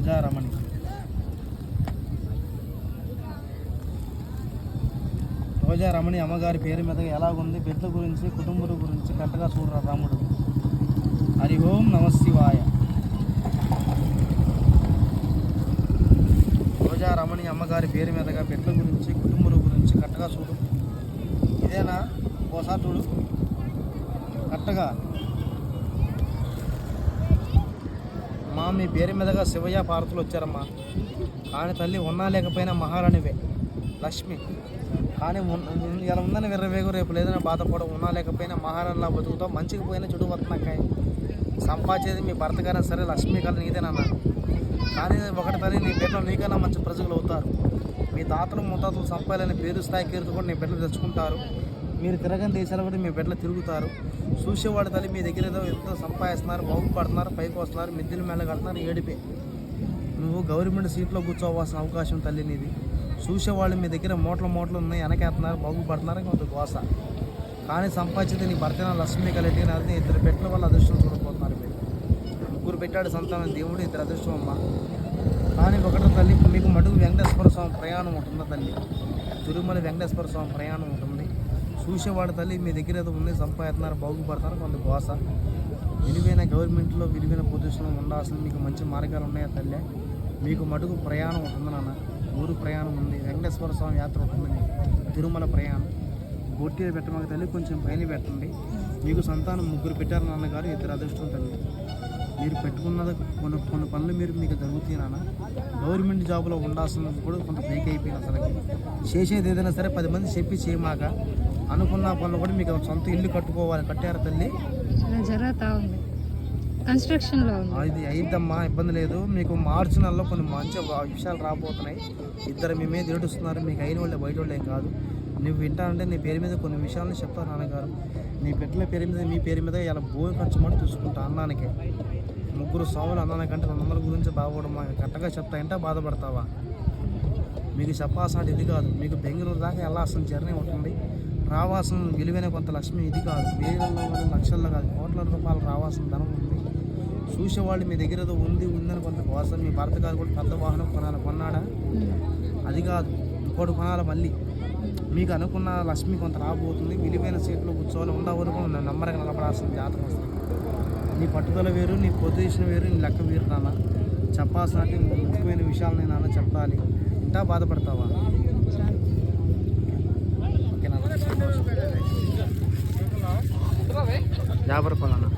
రోజారమణి రోజారమణి అమ్మగారి పేరు మీద ఎలాగుంది? బిడ్డ గురించి కుటుంబం గురించి కరెక్ట్గా చూడరా రాముడు? హరి ఓం నమశివాయ రోజా రమణి అమ్మగారి పేరు మీదగా బిడ్డ గురించి కుటుంబం గురించి కరెక్ట్గా చూడు. ఇదేనా? ఓసారి చూడు. కరెక్ట్గా మా మీ పేరు మీదగా శివయ్య పార్వతులు వచ్చారమ్మా. కానీ తల్లి ఉన్నా లేకపోయినా మహారాణివే. లక్ష్మి. కానీ ఇలా ఉందని విర్రవేగు రేపు లేదని బాధపడ ఉన్నా లేకపోయినా మహారాణిలా బతుకుతావు. మంచికి పోయినా చెడు వస్తున్నాకాయ సంపాదించేది మీ భర్త గానే సరే లక్ష్మి కల నీదేనన్నా కానీ ఒకటి తల్లి నీ బిడ్డలు నీకన్నా మంచి ప్రజలు అవుతారు. మీ తాతలు ముత్తాతలు సంపాదాలని పేరు స్థాయి కీర్తి కూడా నీ బిడ్డలు తెచ్చుకుంటారు. మీరు తిరగని దేశాలు కూడా మీ బిడ్డలు తిరుగుతారు. చూసేవాడు తల్లి మీ దగ్గర ఏదో ఎంతో సంపాదిస్తున్నారు బాగుపడుతున్నారు పైకి వస్తున్నారు మిద్దెలు మెల్లగడుతున్నారు ఏడిపే. నువ్వు గవర్నమెంట్ సీట్లో కూర్చోవాల్సిన అవకాశం తల్లి నీది. చూసేవాళ్ళు మీ దగ్గర మూటలు మూటలు ఉన్నాయి వెనకేస్తున్నారు బాగుపడుతున్నారు కొంత గోస కానీ సంపాదించితే నీ భర్త లక్ష్మి కలిగి అది ఇద్దరు పెట్టిన వల్ల అదృష్టం చూడబోతున్నారు మీరు. ముగ్గురు పెట్టాడు సంతానం దేవుడు ఇద్దరు అదృష్టం అమ్మ. కానీ ఒకటి తల్లి మీకు మటుకు వెంకటేశ్వర స్వామి ప్రయాణం ఉంటుందా తల్లి? తిరుమల వెంకటేశ్వర స్వామి ప్రయాణం ఉంటుంది చూసేవాడు తల్లి మీ దగ్గర ఏదో ఉంది సంపాదిస్తున్నారు బాగుపడతారు కొంత గోస విలువైన గవర్నమెంట్లో విలువైన పొజిషన్లో ఉండాల్సిన మీకు మంచి మార్గాలు ఉన్నాయా తల్లి? మీకు మటుకు ప్రయాణం ఉంటుంది నాన్న. ఊరు ప్రయాణం ఉంది. వెంకటేశ్వర స్వామి యాత్ర ఉంటుంది మీకు. తిరుమల ప్రయాణం. బొట్టి పెట్టమని తల్లి కొంచెం పైన పెట్టండి. మీకు సంతానం ముగ్గురు పెట్టారు నాన్నగారు ఇద్దరు అదృష్టం తల్లి. మీరు పెట్టుకున్నది కొన్ని కొన్ని పనులు మీరు మీకు జరుగుతాయి నాన్న. గవర్నమెంట్ జాబ్లో ఉండాల్సినది కూడా కొంత బ్రేక్ అయిపోయింది అసలు చేసేది ఏదైనా సరే పది మంది చెప్పి చేయమాక అనుకున్న పనులు కూడా మీకు సొంత ఇల్లు కట్టుకోవాలి కట్టారు తల్లి. జరుగుతూ ఉంది. కన్స్ట్రక్షన్లో ఉంది. ఇది అయిద్దమ్మా ఇబ్బంది లేదు. మీకు మార్చి నెలలో కొన్ని మంచి విషయాలు రాబోతున్నాయి. ఇద్దరు మీ మీద ఏడుస్తున్నారు. మీకు అయిన వాళ్ళే బయట వాళ్ళే కాదు. నువ్వు వింటానంటే నీ పేరు మీద కొన్ని విషయాలను చెప్తాను నాన్నగారు. నీ బిడ్డల పేరు మీద మీ పేరు మీద ఇలా భూమి ఖర్చు మాట చూసుకుంటా అన్నానికి. ముగ్గురు స్వాములు అన్నానికంటే రెండు వందల గురించి బాగుపడడం మాకు కరెక్ట్గా చెప్తా అంటే బాధపడతావా? మీకు చెప్పాల్సిన ఇది కాదు. మీకు బెంగళూరు దాకా వెళ్ళాల్సిన జర్నీ ఉంటుంది? రావాల్సిన విలువైన కొంత లక్ష్మి ఇది కాదు. వేలలో కాదు, లక్షల్లో కాదు. కోట్ల రూపాయలు రావాల్సిన ధనం ఉంది. చూసేవాళ్ళు మీ దగ్గర ఏదో ఉంది ఉందని కొంత కోసం మీ భర్త గారు కూడా పెద్ద వాహనం కొనాలి కొన్నాడా? అది కాదు. ఇంకోటి కొనాలి మళ్ళీ? మీకు అనుకున్న లక్ష్మి కొంత రాబోతుంది. విలువైన సీట్లో కూర్చోవాలి. ఉండ వరకు నమ్మరంగా నిలబడాల్సిన జాతకం వస్తుంది నీ పట్టుదల వేరు నీ పొజిషన్ వేరు నీ లెక్క వేరు నాన్న. చెప్పాల్సిన ముఖ్యమైన విషయాలు నేను నాన్న చెప్పాలి. ఇంకా బాధపడతావా? ஜாபர் பழம்ண்ணா